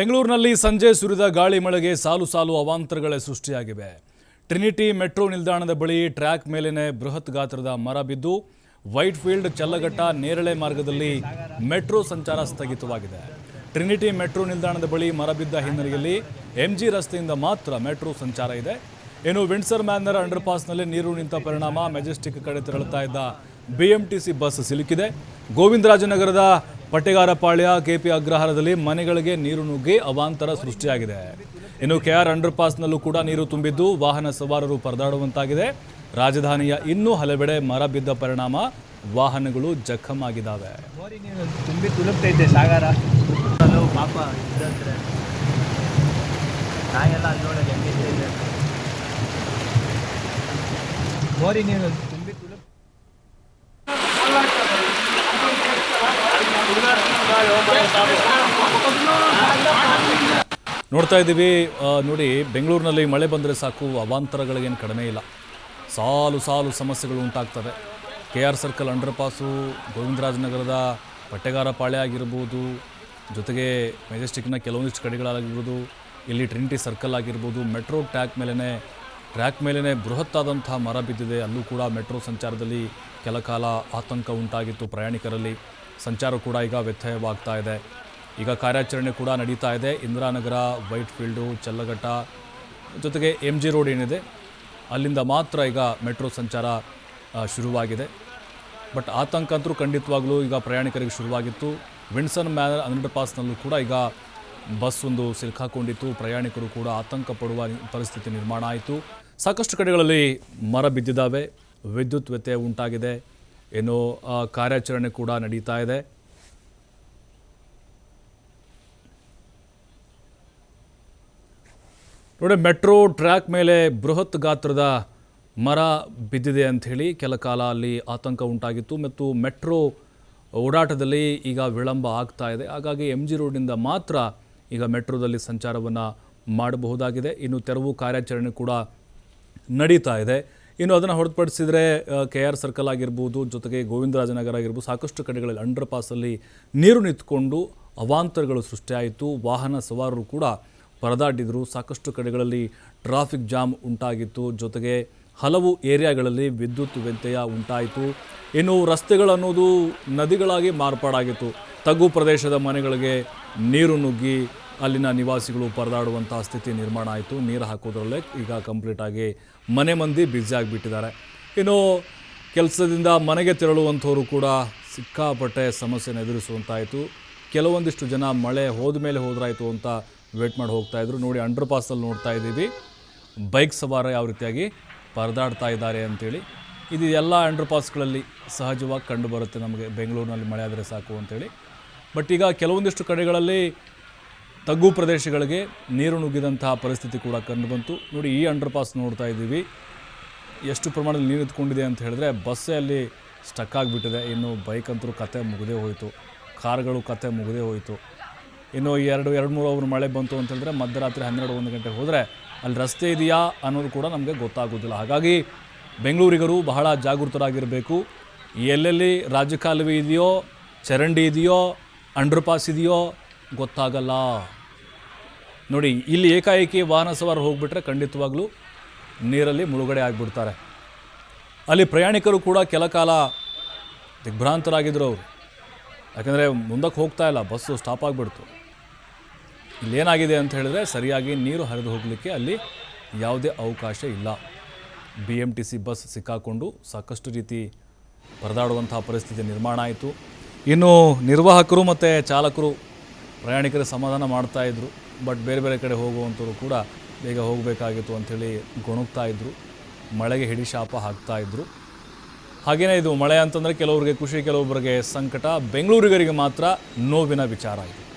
ಬೆಂಗಳೂರಿನಲ್ಲಿ ಸಂಜೆ ಸುರಿದ ಗಾಳಿ ಮಳೆಗೆ ಸಾಲು ಸಾಲು ಅವಾಂತರಗಳೇ ಸೃಷ್ಟಿಯಾಗಿವೆ. ಟ್ರಿನಿಟಿ ಮೆಟ್ರೋ ನಿಲ್ದಾಣದ ಬಳಿ ಟ್ರ್ಯಾಕ್ ಮೇಲಿನ ಬೃಹತ್ ಗಾತ್ರದ ಮರ ಬಿದ್ದು ವೈಟ್ಫೀಲ್ಡ್ ಚಲ್ಲಘಟ್ಟ ನೇರಳೆ ಮಾರ್ಗದಲ್ಲಿ ಮೆಟ್ರೋ ಸಂಚಾರ ಸ್ಥಗಿತವಾಗಿದೆ. ಟ್ರಿನಿಟಿ ಮೆಟ್ರೋ ನಿಲ್ದಾಣದ ಬಳಿ ಮರ ಬಿದ್ದ ಹಿನ್ನೆಲೆಯಲ್ಲಿ ಎಂಜಿ ರಸ್ತೆಯಿಂದ ಮಾತ್ರ ಮೆಟ್ರೋ ಸಂಚಾರ ಇದೆ. ಇನ್ನು ವಿಂಡ್ಸರ್ ಮ್ಯಾನರ್ ಅಂಡರ್ಪಾಸ್ನಲ್ಲಿ ನೀರು ನಿಂತ ಪರಿಣಾಮ ಮೆಜೆಸ್ಟಿಕ್ ಕಡೆ ತೆರಳುತ್ತಾ ಇದ್ದ ಬಿಎಂಟಿಸಿ ಬಸ್ ಸಿಲುಕಿದೆ. ಗೋವಿಂದರಾಜನಗರದ ಪಟ್ಟೆಗಾರಪಾಳ್ಯ ಕೆಪಿ ಅಗ್ರಹಾರದಲ್ಲಿ ಮನೆಗಳಿಗೆ ನೀರು ನುಗ್ಗಿ ಅವಾಂತರ ಸೃಷ್ಟಿಯಾಗಿದೆ. ಇನ್ನು ಕೆಆರ್ ಅಂಡರ್ ಪಾಸ್ನಲ್ಲೂ ಕೂಡ ನೀರು ತುಂಬಿದ್ದು ವಾಹನ ಸವಾರರು ಪರದಾಡುವಂತಾಗಿದೆ. ರಾಜಧಾನಿಯ ಇನ್ನೂ ಹಲವೆಡೆ ಮರ ಬಿದ್ದ ಪರಿಣಾಮ ವಾಹನಗಳು ಜಖಂ ಆಗಿದ್ದಾವೆ ಮೋರಿ ನೀರು ತುಂಬಿ ತುಳುಕ್ತೈತೆ ಸಾಗರ. ಪಾಪ ಮೋರಿ ನೀರು ತುಂಬಿ ತುಳುಕ್ ನೋಡ್ತಾ ಇದ್ದೀವಿ ನೋಡಿ, ಬೆಂಗಳೂರಿನಲ್ಲಿ ಮಳೆ ಬಂದರೆ ಸಾಕು ಅವಾಂತರಗಳಿಗೇನು ಕಡಿಮೆ ಇಲ್ಲ. ಸಾಲು ಸಾಲು ಸಮಸ್ಯೆಗಳು ಉಂಟಾಗ್ತವೆ. K R circle under pass ಗೋವಿಂದರಾಜನಗರದ ಪಟ್ಟೆಗಾರ ಪಾಳೆ ಆಗಿರ್ಬೋದು, ಜೊತೆಗೆ ಮೆಜೆಸ್ಟಿಕ್ನ ಕೆಲವೊಂದಿಷ್ಟು ಕಡೆಗಳಾಗಿರ್ಬೋದು, ಇಲ್ಲಿ ಟ್ರಿನಿಟಿ ಸರ್ಕಲ್ ಆಗಿರ್ಬೋದು, ಮೆಟ್ರೋ ಟ್ರ್ಯಾಕ್ ಮೇಲೇ ಟ್ರ್ಯಾಕ್ ಮೇಲೇ ಬೃಹತ್ತಾದಂಥ ಮರ ಬಿದ್ದಿದೆ. ಅಲ್ಲೂ ಕೂಡ ಮೆಟ್ರೋ ಸಂಚಾರದಲ್ಲಿ ಕೆಲ ಕಾಲ ಆತಂಕ ಉಂಟಾಗಿತ್ತು ಪ್ರಯಾಣಿಕರಲ್ಲಿ. ಸಂಚಾರ ಕೂಡ ಈಗ ವ್ಯತ್ಯಯವಾಗ್ತಾ ಇದೆ. ಈಗ ಕಾರ್ಯಾಚರಣೆ ಕೂಡ ನಡೀತಾ ಇದೆ. ಇಂದಿರಾನಗರ ವೈಟ್ ಫೀಲ್ಡು ಚಲ್ಲಘಟ್ಟ ಜೊತೆಗೆ ಎಂ ಜಿ ರೋಡ್ ಏನಿದೆ, ಅಲ್ಲಿಂದ ಮಾತ್ರ ಈಗ ಮೆಟ್ರೋ ಸಂಚಾರ ಶುರುವಾಗಿದೆ. ಬಟ್ ಆತಂಕ ಅಂತರೂ ಖಂಡಿತವಾಗಲೂ ಈಗ ಪ್ರಯಾಣಿಕರಿಗೆ ಶುರುವಾಗಿತ್ತು. ವಿನ್ಸನ್ ಮ್ಯಾನರ್ ಅಂಡರ್ ಪಾಸ್ನಲ್ಲೂ ಕೂಡ ಈಗ ಬಸ್ ಒಂದು ಸಿಲುಕಾಕೊಂಡಿತ್ತು ಪ್ರಯಾಣಿಕರು ಕೂಡ ಆತಂಕ ಪಡುವ ಪರಿಸ್ಥಿತಿ ನಿರ್ಮಾಣ ಆಯಿತು. ಸಾಕಷ್ಟು ಕಡೆಗಳಲ್ಲಿ ಮರ ಬಿದ್ದಿದ್ದಾವೆ. ವಿದ್ಯುತ್ ವ್ಯತ್ಯಯ ಉಂಟಾಗಿದೆ. ಏನು ಕಾರ್ಯಾಚರಣೆ ಕೂಡ ನಡೀತಾ ಇದೆ. ನೋಡಿ, ಮೆಟ್ರೋ ಟ್ರ್ಯಾಕ್ ಮೇಲೆ ಬೃಹತ್ ಗಾತ್ರದ ಮರ ಬಿದ್ದಿದೆ ಅಂಥೇಳಿ ಕೆಲ ಕಾಲ ಅಲ್ಲಿ ಆತಂಕ ಉಂಟಾಗಿತ್ತು ಮತ್ತು ಮೆಟ್ರೋ ಓಡಾಟದಲ್ಲಿ ಈಗ ವಿಳಂಬ ಆಗ್ತಾ ಇದೆ. ಹಾಗಾಗಿ ಎಂ ಜಿ ರೋಡ್ನಿಂದ ಮಾತ್ರ ಈಗ ಮೆಟ್ರೋದಲ್ಲಿ ಸಂಚಾರವನ್ನು ಮಾಡಬಹುದಾಗಿದೆ. ಇನ್ನು ತೆರವು ಕಾರ್ಯಾಚರಣೆ ಕೂಡ ನಡೀತಾ ಇದೆ. ಇನ್ನು ಅದನ್ನು ಹೊರತುಪಡಿಸಿದರೆ ಕೆ ಆರ್ ಸರ್ಕಲ್ ಆಗಿರ್ಬೋದು, ಜೊತೆಗೆ ಗೋವಿಂದರಾಜನಗರ ಆಗಿರ್ಬೋದು, ಸಾಕಷ್ಟು ಕಡೆಗಳಲ್ಲಿ ಅಂಡರ್ ಪಾಸಲ್ಲಿ ನೀರು ನಿಂತ್ಕೊಂಡು ಅವಾಂತರಗಳು ಸೃಷ್ಟಿಯಾಯಿತು ವಾಹನ ಸವಾರರು ಕೂಡ ಪರದಾಡಿದರು. ಸಾಕಷ್ಟು ಕಡೆಗಳಲ್ಲಿ ಟ್ರಾಫಿಕ್ ಜಾಮ್ ಉಂಟಾಗಿತ್ತು. ಜೊತೆಗೆ ಹಲವು ಏರಿಯಾಗಳಲ್ಲಿ ವಿದ್ಯುತ್ ವ್ಯತ್ಯಯ ಉಂಟಾಯಿತು. ಇನ್ನು ರಸ್ತೆಗಳನ್ನೋದು ನದಿಗಳಾಗಿ ಮಾರ್ಪಾಡಾಗಿತ್ತು. ತಗ್ಗು ಪ್ರದೇಶದ ಮನೆಗಳಿಗೆ ನೀರು ನುಗ್ಗಿ ಅಲ್ಲಿನ ನಿವಾಸಿಗಳು ಪರದಾಡುವಂತಹ ಸ್ಥಿತಿ ನಿರ್ಮಾಣ ಆಯಿತು. ನೀರು ಹಾಕೋದ್ರಲ್ಲೇ ಈಗ ಕಂಪ್ಲೀಟಾಗಿ ಮನೆ ಮಂದಿ ಆಗಿಬಿಟ್ಟಿದ್ದಾರೆ. ಇನ್ನು ಕೆಲಸದಿಂದ ಮನೆಗೆ ತೆರಳುವಂಥವರು ಕೂಡ ಸಿಕ್ಕಾಪಟ್ಟೆ ಸಮಸ್ಯೆನ ಎದುರಿಸುವಂತಾಯಿತು. ಕೆಲವೊಂದಿಷ್ಟು ಜನ ಮಳೆ ಹೋದ ಮೇಲೆ ಹೋದ್ರಾಯಿತು ಅಂತ ವೇಟ್ ಮಾಡಿ ಹೋಗ್ತಾ ಇದ್ರು. ನೋಡಿ ಅಂಡರ್ ಪಾಸಲ್ಲಿ ನೋಡ್ತಾ ಇದ್ದೀವಿ. ಬೈಕ್ ಸವಾರ ಯಾವ ರೀತಿಯಾಗಿ ಪರದಾಡ್ತಾ ಇದ್ದಾರೆ ಅಂತೇಳಿ. ಇದು ಎಲ್ಲ ಅಂಡರ್ ಪಾಸ್ಗಳಲ್ಲಿ ಸಹಜವಾಗಿ ಕಂಡು ಬರುತ್ತೆ ನಮಗೆ. ಬೆಂಗಳೂರಿನಲ್ಲಿ ಮಳೆ ಆದರೆ ಸಾಕು ಅಂತೇಳಿ. ಬಟ್ ಈಗ ಕೆಲವೊಂದಿಷ್ಟು ಕಡೆಗಳಲ್ಲಿ ತಗ್ಗು ಪ್ರದೇಶಗಳಿಗೆ ನೀರು ನುಗ್ಗಿದಂತಹ ಪರಿಸ್ಥಿತಿ ಕೂಡ ಕಂಡು ಬಂತು. ನೋಡಿ, ಈ ಅಂಡರ್ ಪಾಸ್ ನೋಡ್ತಾ ಇದ್ದೀವಿ. ಎಷ್ಟು ಪ್ರಮಾಣದಲ್ಲಿ ನೀರು ನಿಂತ್ಕೊಂಡಿದೆ ಅಂತ ಹೇಳಿದ್ರೆ ಬಸ್ಸೇ ಅಲ್ಲಿ ಸ್ಟಕ್ ಆಗಿಬಿಟ್ಟಿದೆ. ಇನ್ನು ಬೈಕ್ ಅಂತರೂ ಕತೆ ಮುಗಿದೇ ಹೋಯಿತು. ಕಾರ್ಗಳು ಕತೆ ಮುಗಿದೇ ಹೋಯಿತು. ಇನ್ನು ಎರಡು ಎರಡು, ಮೂರು ಅವರು ಮಳೆ ಬಂತು ಅಂತ ಹೇಳಿದ್ರೆ, ಮಧ್ಯರಾತ್ರಿ ಹನ್ನೆರಡು, ಒಂದು ಗಂಟೆಗೆ ಹೋದರೆ ಅಲ್ಲಿ ರಸ್ತೆ ಇದೆಯಾ ಅನ್ನೋದು ಕೂಡ ನಮಗೆ ಗೊತ್ತಾಗೋದಿಲ್ಲ. ಹಾಗಾಗಿ ಬೆಂಗಳೂರಿಗರು ಬಹಳ ಜಾಗೃತರಾಗಿರಬೇಕು. ಎಲ್ಲೆಲ್ಲಿ ರಾಜಕಾಲುವೆ ಇದೆಯೋ, ಚರಂಡಿ ಇದೆಯೋ ಅಂಡರ್ ಪಾಸ್ ಇದೆಯೋ, ಗೊತ್ತಾಗಲ್ಲ. ನೋಡಿ, ಇಲ್ಲಿ ಏಕಾಏಕಿ ವಾಹನ ಸವಾರ ಹೋಗ್ಬಿಟ್ರೆ ಖಂಡಿತವಾಗ್ಲೂ ನೀರಲ್ಲಿ ಮುಳುಗಡೆ ಆಗಿಬಿಡ್ತಾರೆ. ಅಲ್ಲಿ ಪ್ರಯಾಣಿಕರು ಕೂಡ ಕೆಲ ಕಾಲ ದಿಗ್ಭ್ರಾಂತರಾಗಿದ್ದರು ಅವರು. ಯಾಕಂದರೆ ಮುಂದಕ್ಕೆ ಹೋಗ್ತಾ ಇಲ್ಲ, ಬಸ್ಸು ಸ್ಟಾಪ್ ಆಗಿಬಿಡ್ತು. ಇಲ್ಲೇನಾಗಿದೆ ಅಂತ ಹೇಳಿದ್ರೆ ಸರಿಯಾಗಿ ನೀರು ಹರಿದು ಹೋಗಲಿಕ್ಕೆ ಅಲ್ಲಿ ಯಾವುದೇ ಅವಕಾಶ ಇಲ್ಲ. B M T C bus ಸಿಕ್ಕಾಕೊಂಡು ಸಾಕಷ್ಟು ರೀತಿ ಪರದಾಡುವಂತಹ ಪರಿಸ್ಥಿತಿ ನಿರ್ಮಾಣ ಆಯಿತು. ಇನ್ನು ನಿರ್ವಾಹಕರು ಮತ್ತು ಚಾಲಕರು ಪ್ರಯಾಣಿಕರ ಸಮಾಧಾನ ಮಾಡ್ತಾ ಇದ್ರು. ಬಟ್ ಬೇರೆ ಬೇರೆ ಕಡೆ ಹೋಗುವಂಥವ್ರು ಕೂಡ ಬೇಗ ಹೋಗಬೇಕಾಗಿತ್ತು ಅಂಥೇಳಿ ಗೊಣಗ್ತಾ ಇದ್ದರು ಮಳೆಗೆ ಹಿಡಿ ಶಾಪ ಹಾಕ್ತಾ ಇದ್ದರು ಹಾಗೆಯೇ ಇದು ಮಳೆ ಅಂತಂದರೆ ಕೆಲವರಿಗೆ ಖುಷಿ ಕೆಲವೊಬ್ಬರಿಗೆ ಸಂಕಟ. ಬೆಂಗಳೂರಿಗರಿಗೆ ಮಾತ್ರ ನೋವಿನ ವಿಚಾರ ಇದು.